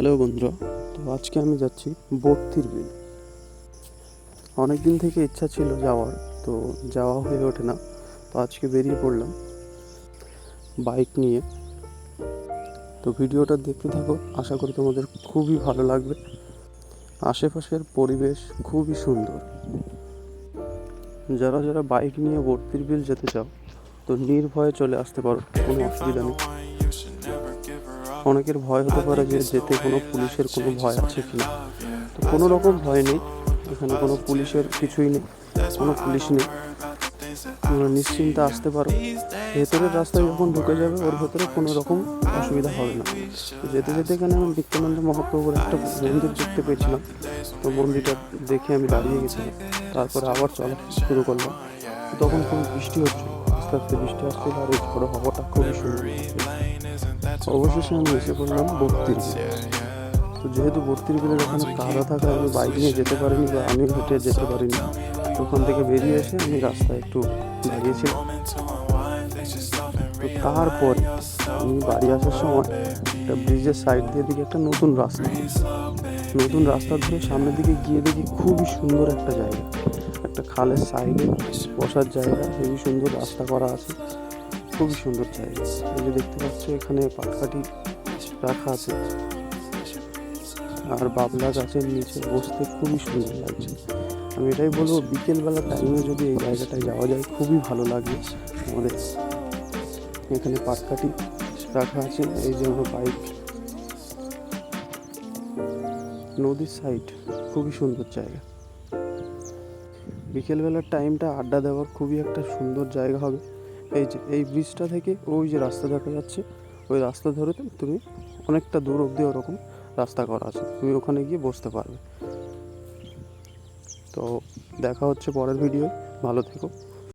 Hello বন্ধুরা, তো আজকে আমি যাচ্ছি বর্তির বিল। অনেক দিন থেকে ইচ্ছা ছিল যাওয়ার, তো যাওয়া হয়ে ওঠে না, তো আজকে বেরিয়ে পড়লাম বাইক নিয়ে। তো ভিডিওটা দেখতে থাকো, আশা করি তোমাদের খুবই ভালো লাগবে। আশেপাশের পরিবেশ খুবই সুন্দর। যারা যারা বাইক নিয়ে বর্তির বিল যেতে চাও, তো নির্ভয়ে চলে আসতে পারো, কোনো অসুবিধা নেই। অনেকের ভয় হতে পারে যে যেতে কোনো পুলিশের কোনো ভয় আছে কি তো কোনো রকম ভয় নেই, এখানে কোনো পুলিশের কিছুই নেই, কোনো পুলিশ নেই। তোমরা নিশ্চিন্তে আসতে পারো। ভেতরের রাস্তায় যখন ঢুকে যাবে, ওর ভেতরে কোনো রকম অসুবিধা হবে না। যেতে যেতে এখানে আমি নিত্যানন্দ মহাপ্রভুর একটা মন্দির দেখতে পেয়েছিলাম। তো মন্দিরটা দেখে আমি দাঁড়িয়ে গেছিলাম। তারপরে আবার চলা শুরু করলাম। তখন খুব বৃষ্টি হচ্ছিল। আস্তে আস্তে বৃষ্টি আসছিল আর এই ঝড়ো হাওয়াটা খুবই সুন্দর অবশেষে আমি এসে পড়লাম বত্রির বিলে তো যেহেতু বত্রির বিলের ওখানে কাদা থাকা, আমি বাইক নিয়ে যেতে পারিনি বা আমিও হেঁটে যেতে পারিনি, ওখান থেকে বেরিয়ে এসে আমি রাস্তায় একটু দাঁড়িয়েছিলাম। তো তারপরে আমি বাড়ি আসার সময় একটা ব্রিজের সাইড দিয়ে দিকে একটা নতুন রাস্তা। নতুন রাস্তা ধরে সামনের দিকে গিয়ে দেখি খুবই সুন্দর একটা জায়গা। একটা খালের সাইডে বসার জায়গা খুবই সুন্দর রাস্তা করা আছে, খুবই সুন্দর জায়গা। যে দেখতে পাচ্ছ, এখানে পাটকাঠি রাখা আছে। আর বাবলা গাছের নিচে বসতে খুবই সুন্দর লাগছে। আমি এটাই বলব, বিকেলবেলা টাইমে যদি এই জায়গাটায় যাওয়া যায়, খুবই ভালো লাগবে আমাদের। এখানে পাটকাঠি রাখা আছে, এই যে আমার বাইক নদীর সাইড খুবই সুন্দর জায়গা। বিকেলবেলার টাইমটা আড্ডা দেওয়ার খুবই একটা সুন্দর জায়গা হবে। এই যে, এই ব্রিজটা থেকে ওই যে রাস্তা দেখা যাচ্ছে, ওই রাস্তা ধরে তুমি অনেকটা দূর অবধি ওরকম রাস্তা করা আছে, তুমি ওখানে গিয়ে বসতে পারবে। তো দেখা হচ্ছে পরের ভিডিও ভালো থেকো।